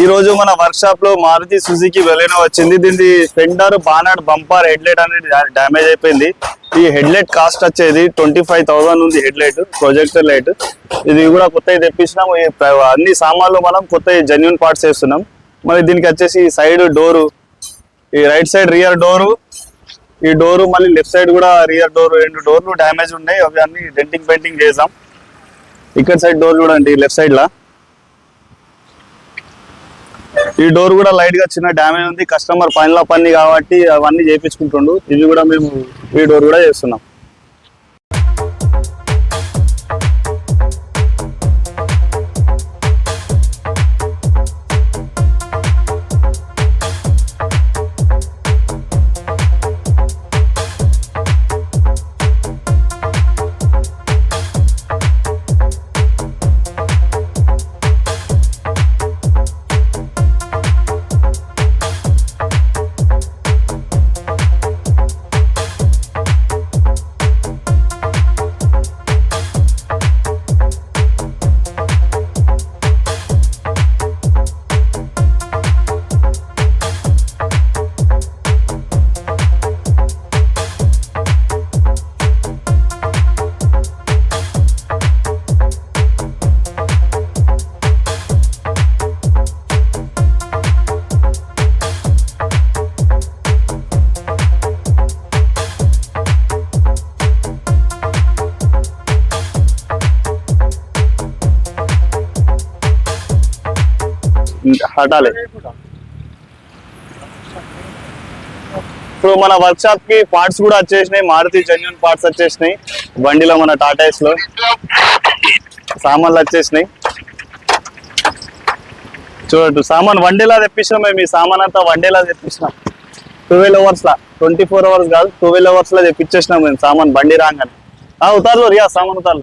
ఈ రోజు మన వర్క్ షాప్లో మారుతి సుజుకి వెలెనో వచ్చింది. దీనికి fender bonnet bumper head light అనేది డ్యామేజ్ అయిపోయింది. ఈ హెడ్ లైట్ కాస్ట్ వచ్చేది ట్వంటీ ఫైవ్ థౌసండ్ ఉంది హెడ్ లైట్ ప్రొజెక్టర్ లైట్ ఇది కూడా కొత్తవి తెప్పించినాం ఈ అన్ని సామాన్లు మనం కొత్త జెన్యున్ పార్ట్స్ వేస్తున్నాం. మరి దీనికి వచ్చేసి సైడ్ డోరు ఈ రైట్ సైడ్ రియర్ డోరు ఈ డోరు మళ్ళీ లెఫ్ట్ సైడ్ కూడా రియర్ డోర్ రెండు డోర్లు డ్యామేజ్ ఉన్నాయి. అవి అన్ని డెంటింగ్ పెయింటింగ్ చేసాం ఇక్కడ సైడ్ డోర్ చూడండి లెఫ్ట్ సైడ్ లా. ఈ డోర్ కూడా లైట్గా చిన్న డ్యామేజ్ ఉంది. కస్టమర్ పనిలో పని కాబట్టి అవన్నీ చేపించుకుంటుండు. ఇవి కూడా మేము ఈ డోర్ కూడా చేస్తున్నాం. హటాలి. ఇప్పుడు మన వర్క్ షాప్కి పార్ట్స్ కూడా వచ్చేసినాయి. మారుతి జెన్యున్ పార్ట్స్ వచ్చేసినాయి. బండిలో మన టాటాస్లో సామాన్లు వచ్చేసినాయి. చూడండి సామాన్ వన్డేలా తెప్పించినాం మేము. ఈ సామాన్ అంతా వన్డేలా తెప్పించినాం. ట్వెల్వ్ అవర్స్ లా. ట్వంటీ ఫోర్ అవర్స్ కాదు ట్వెల్వ్ అవర్స్ లా తెప్పించేసినాం మేము. సామాన్ బండి రాగానే. ఉతారు రియా సామాన్ ఉతారు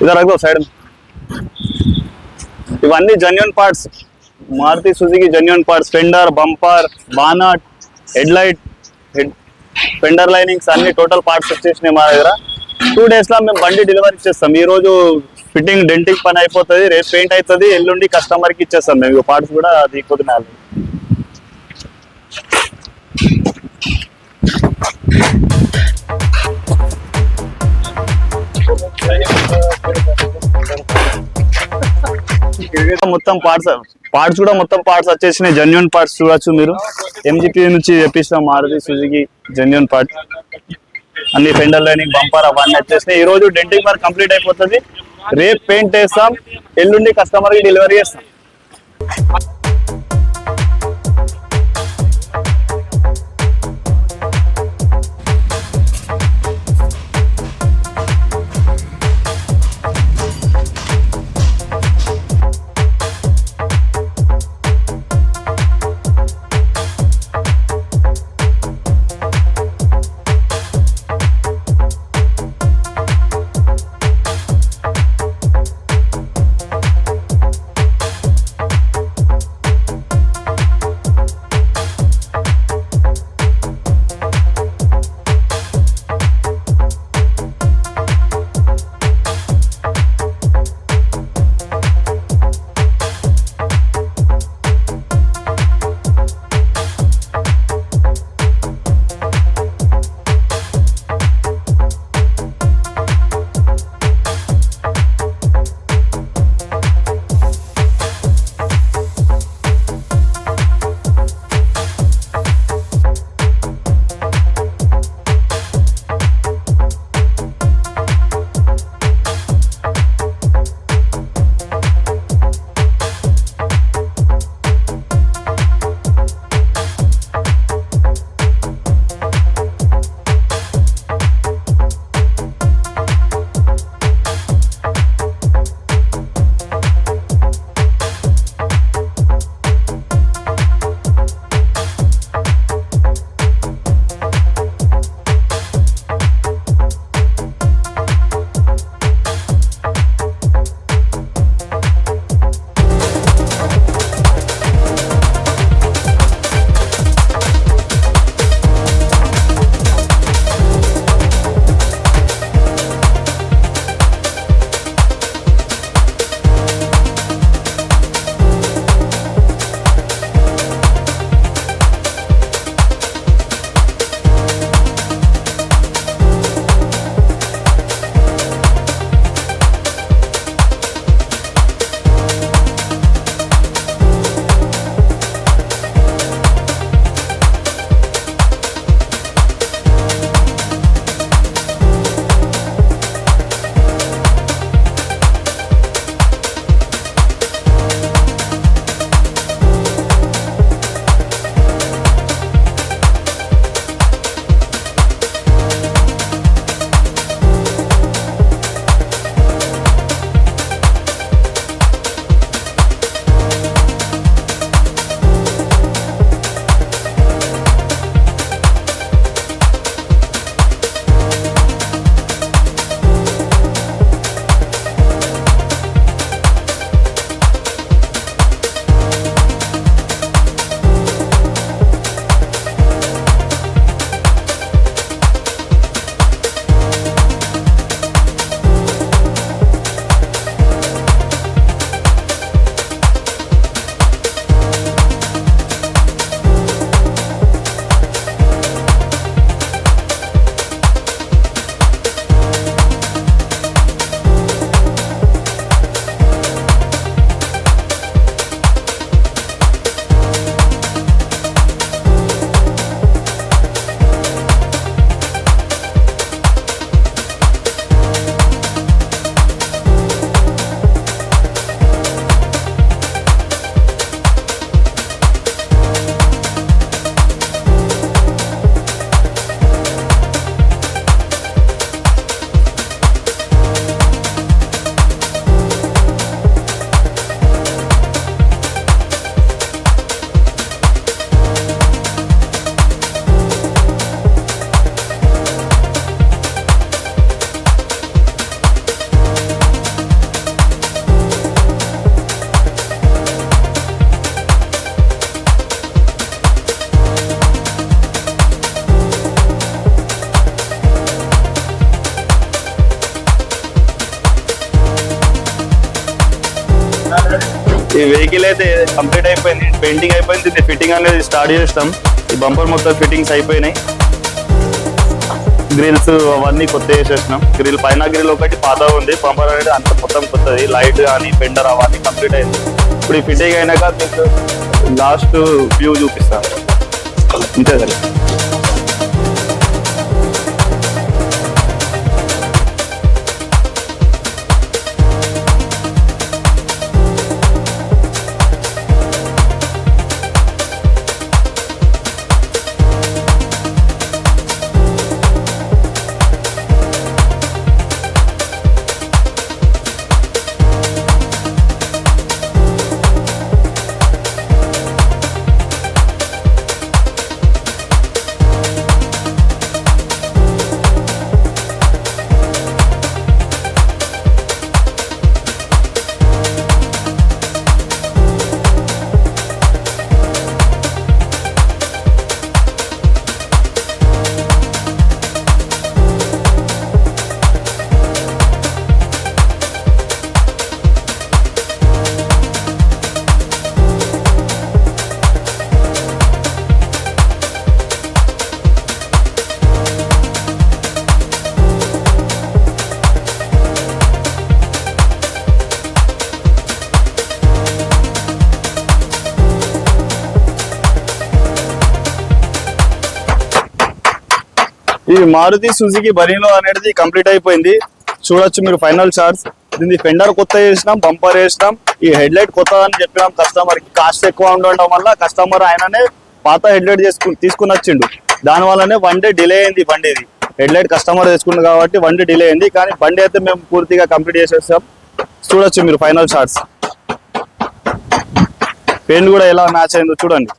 ఇద్దరు రख दो సైడ్ ఇవన్నీ genuine parts Maruti Suzuki genuine parts fender bumper bonnet head light head fender linings అన్ని టోటల్ పార్ట్స్ వచ్చేసినాయి మా దగ్గర. టూ డేస్లో మేము బండి డెలివరీ ఇచ్చేస్తాం. ఈరోజు ఫిట్టింగ్ డెంటింగ్ పని అయిపోతుంది. రేపు పెయింట్ అవుతుంది ఎల్లుండి కస్టమర్కి ఇచ్చేస్తాం మేము. పార్ట్స్ కూడా దిగిపోతున్నాయి మొత్తం పార్ట్స్ పార్ట్స్ కూడా మొత్తం పార్ట్స్ వచ్చేసినాయి. జెన్యున్ పార్ట్స్ చూడొచ్చు మీరు. ఎంజిపి నుంచి తెప్పించిన మారుతి సుజుకి జెన్యున్ పార్ట్ అన్ని ఫెండర్ లైనింగ్ బంపర్ అవన్నీ వచ్చేసినాయి. ఈ రోజు డెంటింగ్ వర్క్ కంప్లీట్ అయిపోతుంది. రేపు పెయింట్ వేస్తాం. ఎల్లుండి కస్టమర్కి డెలివరీ చేస్తాం. ఈ వెహికల్ అయితే కంప్లీట్ అయిపోయింది. పెయింటింగ్ అయిపోయింది. ఇది ఫిట్టింగ్ అనేది స్టార్ట్ చేస్తాం ఈ బంపర్ మొత్తం ఫిట్టింగ్స్ అయిపోయినాయి. గ్రిల్స్ అవన్నీ కొత్త వేసేసినాం. గ్రిల్ పైన గ్రిల్ ఒకటి పాత ఉంది. బంపర్ అనేది అంత మొత్తం కొత్తది. లైట్ కానీ పెండర్ అవన్నీ కంప్లీట్ అయింది. ఇప్పుడు ఈ ఫిట్టింగ్ అయినాక మీకు లాస్ట్ వ్యూ చూపిస్తాను అంతే సరే. ఈ మారుతి సుజుకి బరీనో అనేది కంప్లీట్ అయిపోయింది. చూడొచ్చు మీరు ఫైనల్ చార్జ్ దీన్ని ఫెండర్ కొత్త చేసినాం బంపర్ వేసినాం. ఈ హెడ్ లైట్ కొత్త అని చెప్పినాం. కస్టమర్కి కాస్ట్ ఎక్కువ ఉండడం వల్ల కస్టమర్ ఆయననే పాత హెడ్ లైట్ చేసుకుని తీసుకుని వచ్చిండు దాని వల్లనే వన్ డే డిలే అయింది బండి ఇది హెడ్ లైట్ కస్టమర్ తెచ్చుకుంది కాబట్టి వన్ డే డిలే అయింది. కానీ బండి అయితే మేము పూర్తిగా కంప్లీట్ చేసేస్తాం చూడొచ్చు మీరు ఫైనల్ షార్ట్స్ పెయింట్ కూడా ఎలా మ్యాచ్ అయిందో చూడండి.